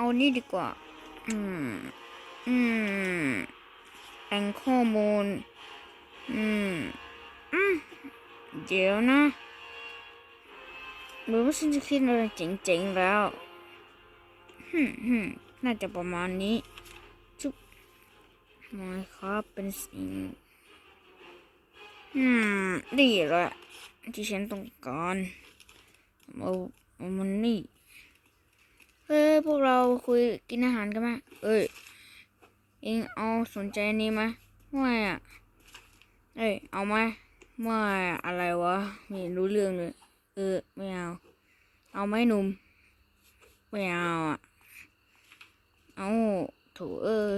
เอานี่ดีกว่า อืม อืมแหล่งข้อมูล อืม อืม เดี๋ยวนะหรือว่าฉันจะคิดอะไรเจ๋งๆแล้วฮึฮึมน่าจะประมาณนี้ จุ๊บมาครับเป็นสิ่ง อืม ดีละที่ฉันต้องการเอาเอามันนี่ เฮ้ยพวกเราคุยกินอาหารกันไหมเอ้ย เองเอาสนใจนี้ไหมไม่อะ เอ้ย เอาไหมไม่อะไรวะ ไม่รู้เรื่องเลย เออ ไม่เอา เอาไหมหนุ่ม ไม่เอาอะ เอาถูเออ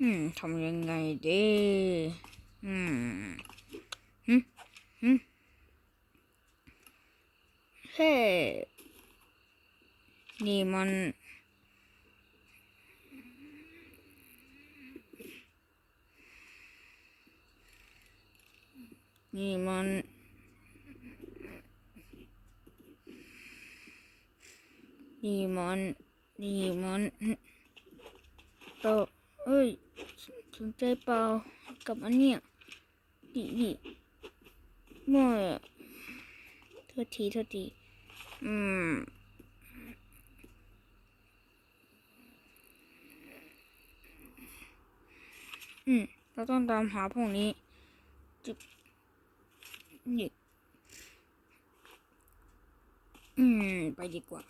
อืมทำยังไงดีอืมหึหึเฮ้ นี่มันนี่มันนี่มันนี่มันโตเอ้ยสนใจเปล่ากับอันเนี้ยดิดิไม่อะโทษทีโทษทีอืม อืม เราต้องตามหาพวกนี้ จิบนี่อืม ไปดีกว่า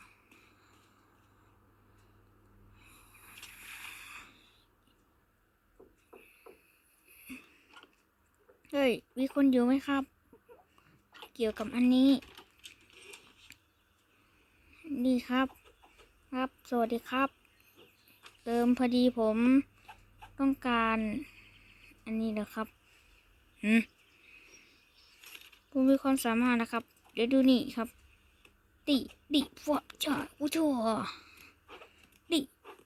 เฮ้ย มีคนอยู่ไหมครับ เกี่ยวกับอันนี้ นี่ครับ ครับ สวัสดีครับ เติมพอดีผม ต้องการ อันนี้นะครับหืมผมมีความสามารถนะครับ เดี๋ยวดูนี่ครับดิดิฟะจ่าอุทัวดิ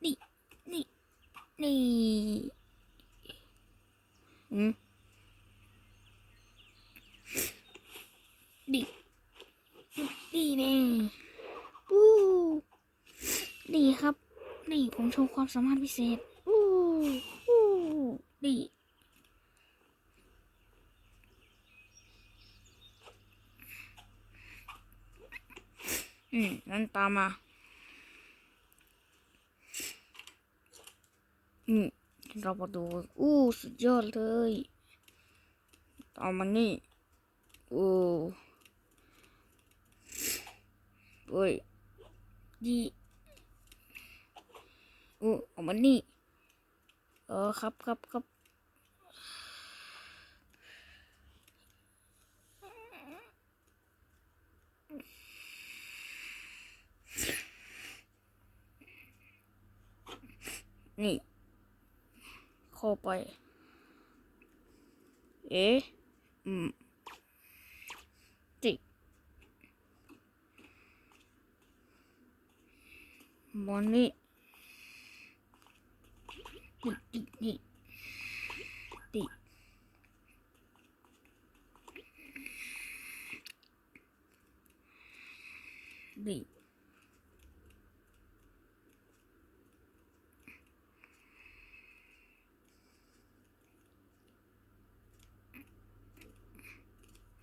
ดินี่นี่อืมดิดีนี่ปู้ดีครับ นี่ผมโชว์ความสามารถพิเศษอู้อู้ดีอื มันตามมาอืมเรามาดูอู้สุดยอดเลยตามมานี่โอ้เฮ้ยดีโอ้ออกมานี่เออครับครับครับ นี่เข้าไป เอ๊ะ อืม จิมอนนี่ดิดิดิดิดิ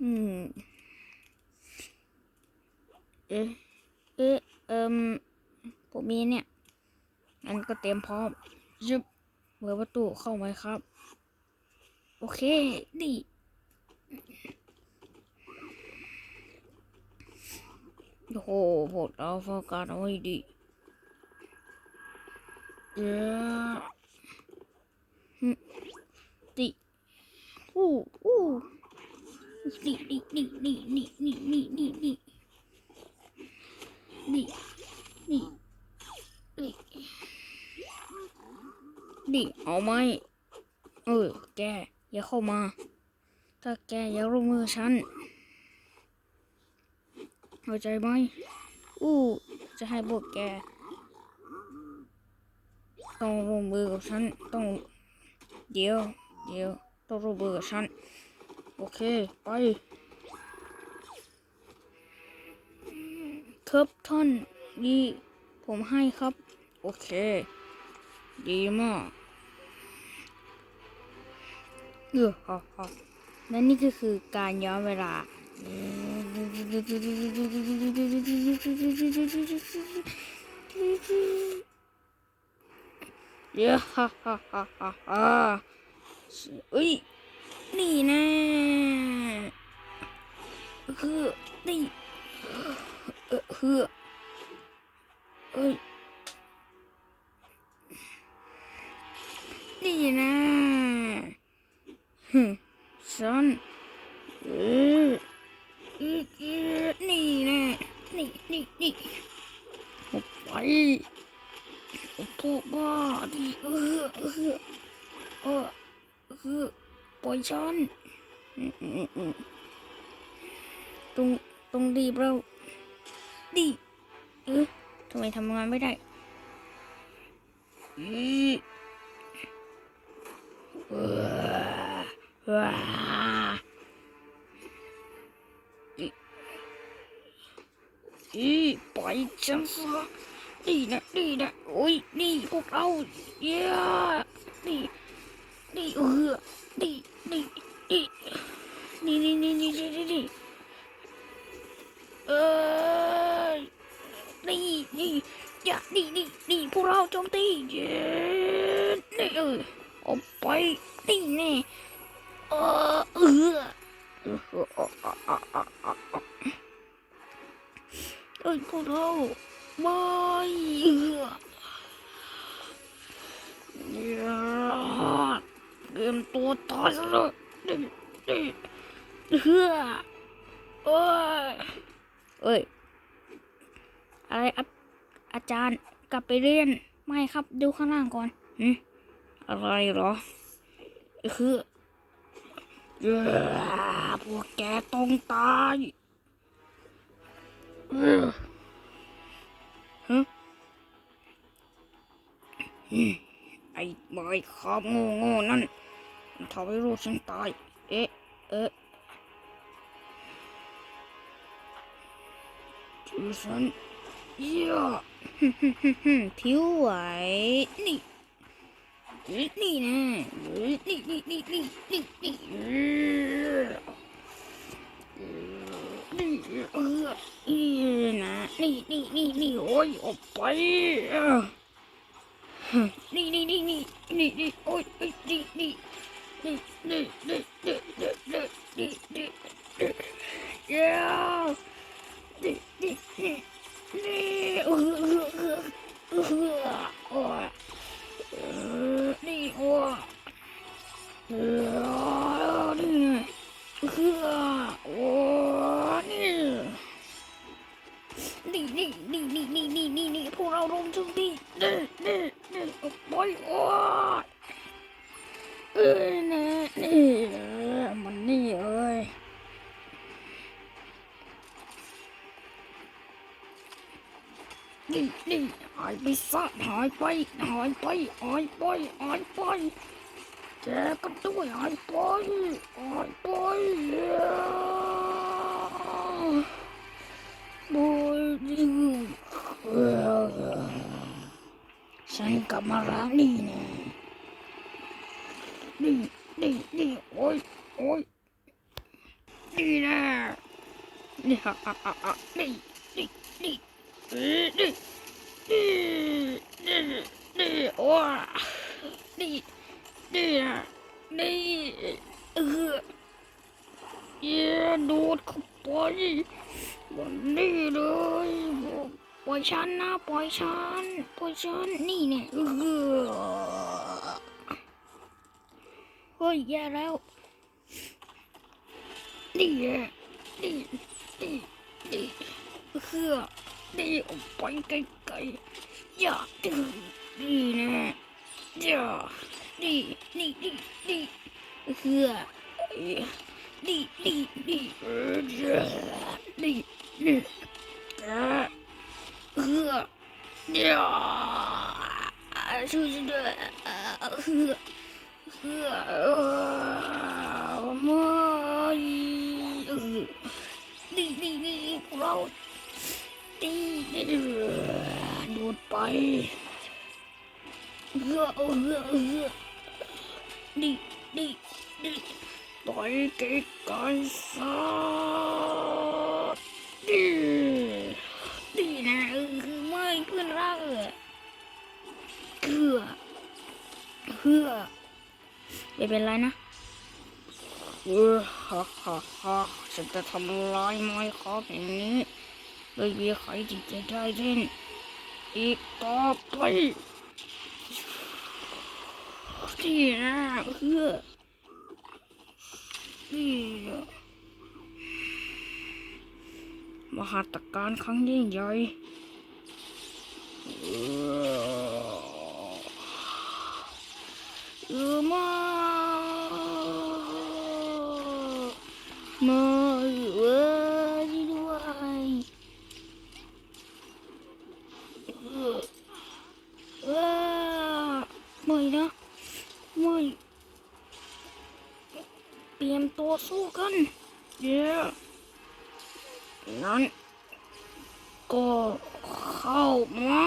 อืม เอ๊ะเอ๊ะเอิมผมมีเนี่ยงั้นก็เตรียมพร้อมยึบเปิดประตูเข้าไหมครับ โอเคดีโอ้โหพวกเราโฟกัสเอาไว้ดีเย้ฮึดิอู้อู้ ดิดิดิดิดิดิดิดิดินี่นี่นี่นี่เอาไหมเออ แก อย่าเข้ามา ถ้าแกอย่าร่วมมือฉันเข้าใจไหมอู้จะให้พวกแก ต้องร่วมมือกับฉัน ต้อง เดี๋ยว เดี๋ยว ต้องร่วมมือกับฉัน โอเค ไปครับท่านนี่ผมให้ครับ โอเค ดีมากเออฮะฮะและนี่ก็คือการย้อนเวลาเยอะฮ่าฮ่าฮ่าฮ่าฮ่าเอ้ย นี่แนะคือนี่คือเออนี่แน่ฮึซ้อนเออเออนี่แน่นี่นี่นี่ไปโอ้โหบ้าดิเออเออเออ ปอยฉันอืมอืมอืมตรงตรงดีเราดีเออทำไมทำงานไม่ได้อีว้าอีอีปล่อยฉันซะนี่นะนี่นะโอ้ยนี่พวกเราเย้นี่นี่เออนี่ นี่นี่นี่นี่นี่นี่นี่เออนี่นี่อย่านี่นี่นี่พวกเราโจมตีเย็นนี่เออออกไปนี่แน่เออเออเอ้ยพวกเราไม่เออ มตัวตายซะเลยนี่นี่เฮ้อเอ้ยเอ้ย อะไรอะอาจารย์กลับไปเรียน ไม่ครับ ดูข้างล่างก่อนหืมอะไรเหรอ คือเอ้อพวกแกต้องตายเออฮะไอ้ใบคาบง่โง่ๆนั่น ทำให้ลูกฉันตาย เอ๊ะ เอ๊ะชื่อฉันเยี่ยผิวไหวนี่นี่นะนี่นี่นี่นี่นี่นี่นี่เออนี่นะนี่นี่นี่นี่โอ้ยออกไปนี่นี่นี่นี่นี่นี่โอ้ยนี่นี่ นี่นี่นี่นี่นี่พวกเราลงจุดนี้นี่นี่นี่โอ้ยโอ้ย เออนะนี่มันนี่เอ้ยนี่นี่หายไปซะหายไปหายไปหายไปหายไปแกก็ด้วยหายไปหายไปโอ้ยนี่เออฉันกลับมาล้างนี่นะ นี่นี่นี่โอ้ยโอ้ยนี่นะนี่ฮ่าฮ่าฮ่าฮ่านี่นี่นี่เอ้นี่นี่นี่นี่โอ้นี่นี่นะนี่เออเย้ดูดเข้าไปวันนี้เลยปล่อยฉันนะปล่อยฉันปล่อยฉันนี่เนี่ยเออ เฮ้ยแย่แล้วนี่นี่นี่นี่เพื่อนี่ออกไปไกลๆอย่าดื้อนี่นะอย่านี่นี่นี่นี่เพื่อนี่นี่นี่นี่นี่เพื่อเนี่ยช่วยด้วยเพื่อ đi đi đi đi ดีดีดีบูดไปเฮือเออเฮือเออเฮือดิดิดิต่อยเก๋ไก่ซะดิดี เป็นไรนะเออฮ่าฮ่าฮ่าฉันจะทำลายไม้ครับอย่างนี้ไม่มีใครที่จะได้เล่นอีกต่อไปที่นะเพื่อนี่มหาตการครั้งยิ่งใหญ่เออเออมา มาเว้ยด้วยเออเออไม่นะไม่เตรียม ตัวสู้กัน เดี๋ยวนั้นก็เข้ามา